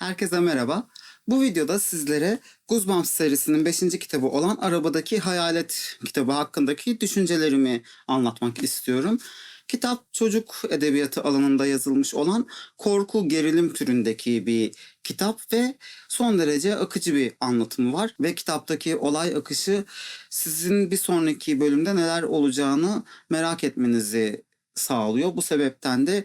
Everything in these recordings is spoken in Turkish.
Herkese merhaba. Bu videoda sizlere Goosebumps serisinin 5. kitabı olan Arabadaki Hayalet kitabı hakkındaki düşüncelerimi anlatmak istiyorum. Kitap çocuk edebiyatı alanında yazılmış olan korku gerilim türündeki bir kitap ve son derece akıcı bir anlatımı var ve kitaptaki olay akışı sizin bir sonraki bölümde neler olacağını merak etmenizi sağlıyor. Bu sebepten de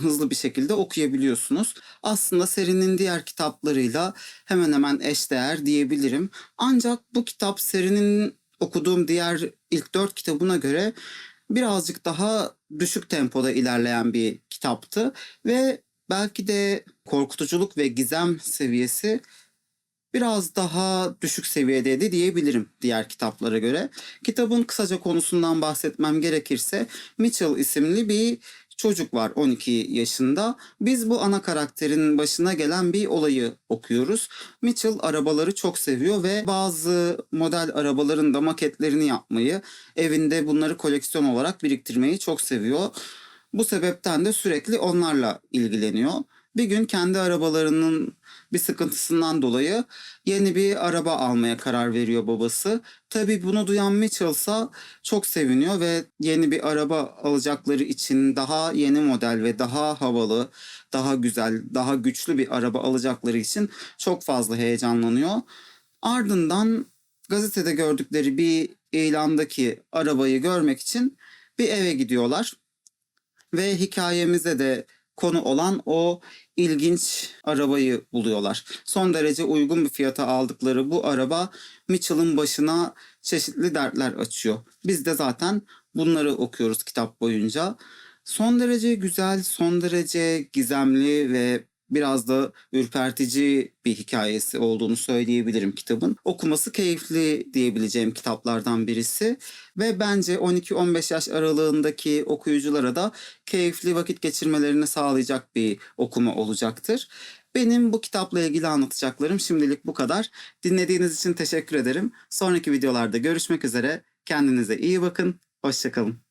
hızlı bir şekilde okuyabiliyorsunuz. Aslında serinin diğer kitaplarıyla hemen hemen eşdeğer diyebilirim. Ancak bu kitap serinin okuduğum diğer ilk dört kitabına göre birazcık daha düşük tempoda ilerleyen bir kitaptı ve belki de korkutuculuk ve gizem seviyesi biraz daha düşük seviyedeydi diyebilirim diğer kitaplara göre. Kitabın kısaca konusundan bahsetmem gerekirse Mitchell isimli bir çocuk var 12 yaşında. Biz bu ana karakterin başına gelen bir olayı okuyoruz. Mitchell arabaları çok seviyor ve bazı model arabaların da maketlerini yapmayı, evinde bunları koleksiyon olarak biriktirmeyi çok seviyor. Bu sebepten de sürekli onlarla ilgileniyor. Bir gün kendi arabalarının bir sıkıntısından dolayı yeni bir araba almaya karar veriyor babası. Tabii bunu duyan Mitchell'sa çok seviniyor ve yeni bir araba alacakları için daha yeni model ve daha havalı, daha güzel, daha güçlü bir araba alacakları için çok fazla heyecanlanıyor. Ardından gazetede gördükleri bir ilandaki arabayı görmek için bir eve gidiyorlar. Ve hikayemize de konu olan o ilginç arabayı buluyorlar. Son derece uygun bir fiyata aldıkları bu araba Mitchell'ın başına çeşitli dertler açıyor. Biz de zaten bunları okuyoruz kitap boyunca. Son derece güzel, son derece gizemli ve biraz da ürpertici bir hikayesi olduğunu söyleyebilirim kitabın. Okuması keyifli diyebileceğim kitaplardan birisi ve bence 12-15 yaş aralığındaki okuyuculara da keyifli vakit geçirmelerini sağlayacak bir okuma olacaktır. Benim bu kitapla ilgili anlatacaklarım şimdilik bu kadar. Dinlediğiniz için teşekkür ederim. Sonraki videolarda görüşmek üzere. Kendinize iyi bakın. Hoşçakalın.